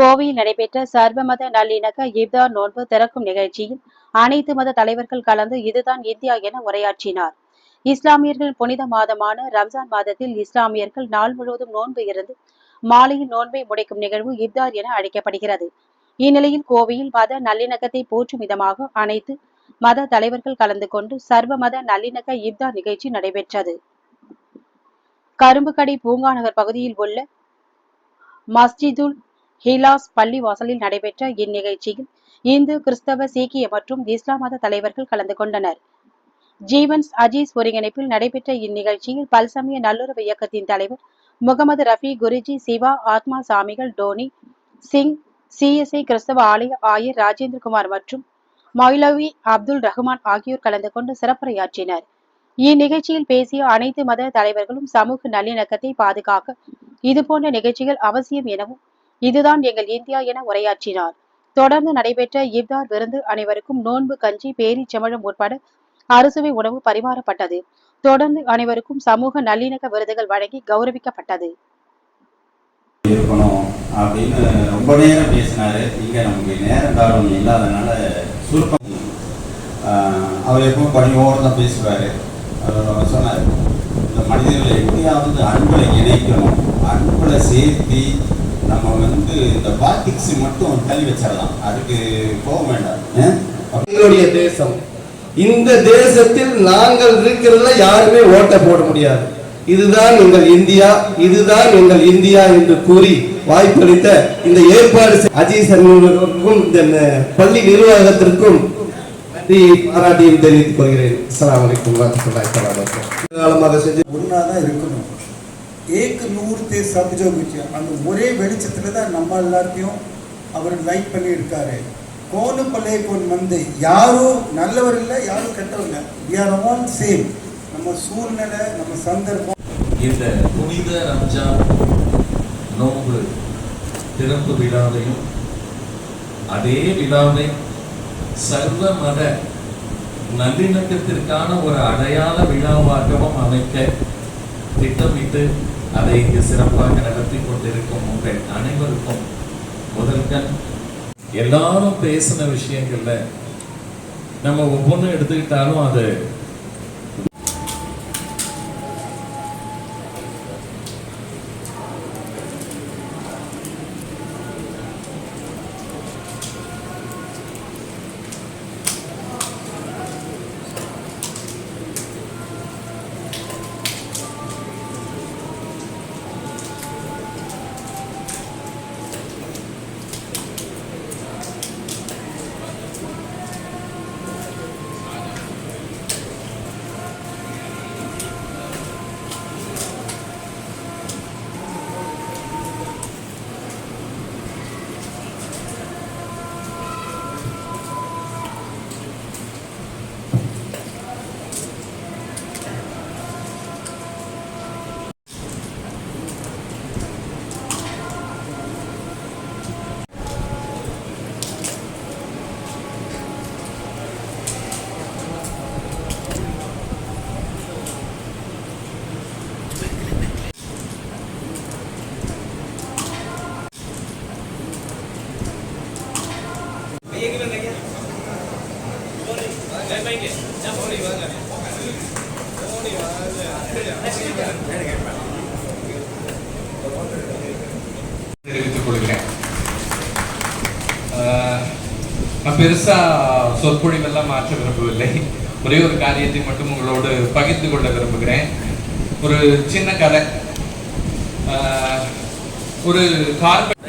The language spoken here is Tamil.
கோவையில் நடைபெற்ற சர்வமத நல்லிணக்க இப்தார் நோன்பு திறக்கும் நிகழ்ச்சியில் அனைத்து மத தலைவர்கள் கலந்து இதுதான் இந்தியா என உரையாற்றினார். இஸ்லாமியர்கள் புனித மாதமான ரம்ஜான் மாதத்தில் இஸ்லாமியர்கள் நாள் முழுவதும் நோன்பு இருந்து மாலையில் நோன்பை முடைக்கும் நிகழ்வு இப்தார் என அழைக்கப்படுகிறது. இந்நிலையில் கோவையில் மத நல்லிணக்கத்தை போற்றும் விதமாக அனைத்து மத தலைவர்கள் கலந்து கொண்டு சர்வ மத நல்லிணக்க இப்தார் நிகழ்ச்சி நடைபெற்றது. கரும்புக்கடை பூங்கா நகர் பகுதியில் உள்ள மஸ்ஜிதுல் ஹிலாஸ் பள்ளி வாசலில் நடைபெற்ற இந்நிகழ்ச்சியில் இந்து கிறிஸ்தவ சீக்கிய மற்றும் இஸ்லாம் மத தலைவர்கள் கலந்து கொண்டனர். ஜீவன்ஸ் அஜீஸ் ஒருங்கிணைப்பில் நடைபெற்ற இந்நிகழ்ச்சியில் பல்சமய நல்லுறவு இயக்கத்தின் தலைவர் முகமது ரஃபி குருஜி சிவா ஆத்மா சாமிகள் டோனி சிங் சிஎஸ்ஐ கிறிஸ்தவ ஆலய ஆயர் ராஜேந்திரகுமார் மற்றும் மௌலவி அப்துல் ரஹ்மான் ஆகியோர் கலந்து கொண்டு சிறப்புரையாற்றினர். இந்நிகழ்ச்சியில் பேசிய அனைத்து மத தலைவர்களும் சமூக நல்லிணக்கத்தை பாதுகாக்க இதுபோன்ற நிகழ்ச்சிகள் அவசியம் எனவும் இதுதான் எங்கள் இந்தியா என உரையாற்றினார். தொடர்ந்து நடைபெற்ற இப்தார் விருந்து அனைவருக்கும் நோன்பு கஞ்சி பேரி பேரிச்சம்பழம் உட்பட அறுசுவை உணவு பரிமாறப்பட்டது. தொடர்ந்து அனைவருக்கும் சமூக நல்லிணக்க விருதுகள் வழங்கி கௌரவிக்கப்பட்டது. அப்படின்னு ரொம்ப நேரம் பேசினாரு. இங்க நமக்கு நேரம் காரணம் இல்லாதனால சுருக்கம் அவர் எப்பவும் பணியோடு தான் பேசுவாரு அவர் சொன்னார் இந்த மனிதர்களை எப்படியாவது அன்புல இணைக்கணும். அன்புல சேர்த்தி நம்ம வந்து இந்த பாத்திக்ஸ் மட்டும் தள்ளி வச்சிடலாம். அதுக்கு போக வேண்டாம்? எங்களுடைய தேசம். இந்த தேசத்தில் நாங்கள் இருக்கிறதுல யாருமே ஓட்ட போட முடியாது. இதுதான் எங்கள் இந்தியா இதுதான் எங்கள் இந்தியா என்று கூறி வாய்ப்பளித்த இந்த ஏற்பாடு அஜீஸ் அன்பர்களுக்கும் இந்த பள்ளி நிர்வாகத்திற்கும் நன்றி பாராட்டியும் தெரிவித்துக் கொள்கிறேன். அஸ்ஸலாமு அலைக்கும் வரஹ்மத்துல்லாஹி தஆலா வபரகாத்துஹு. காலமாக செஞ்சு ஒன்றா தான் இருக்கணும். ஏக்கு நூறு தே சப்ஜோ அந்த ஒரே வெளிச்சத்தில் தான் நம்ம எல்லாத்தையும் அவர் லைட் பண்ணி இருக்காரு கோனு பள்ளைய கொண்டு வந்து யாரும் நல்லவர் இல்லை யாரும் கெட்டவர் இல்லை. வி ஆர் ஆல் சேம் நம்ம சூழ்நிலை நம்ம சந்தர்ப்பம். இந்த புனித ரம்ஜான் நோன்பு திறப்பு விழாவையும் அதே விழாவை சர்வ மத நல்லிணக்கத்திற்கான ஒரு அடையாள விழாவாகவும் அமைக்க திட்டமிட்டு அதை இங்கு சிறப்பாக நடத்தி கொண்டிருக்கும் உங்கள் அனைவருக்கும் முதல்கண் எல்லாரும் பேசின விஷயங்கள்ல நம்ம ஒவ்வொன்றும் எடுத்துக்கிட்டாலும் அது தெரிவித்துக் கொள்கிறேன் நான் பெருசா சொற்பொழிவெல்லாம் மாற்ற விரும்பவில்லை. ஒரே ஒரு காரியத்தை மட்டும் உங்களோடு பகிர்ந்து கொள்ள விரும்புகிறேன். ஒரு சின்ன கதை. ஒரு கார்பெட்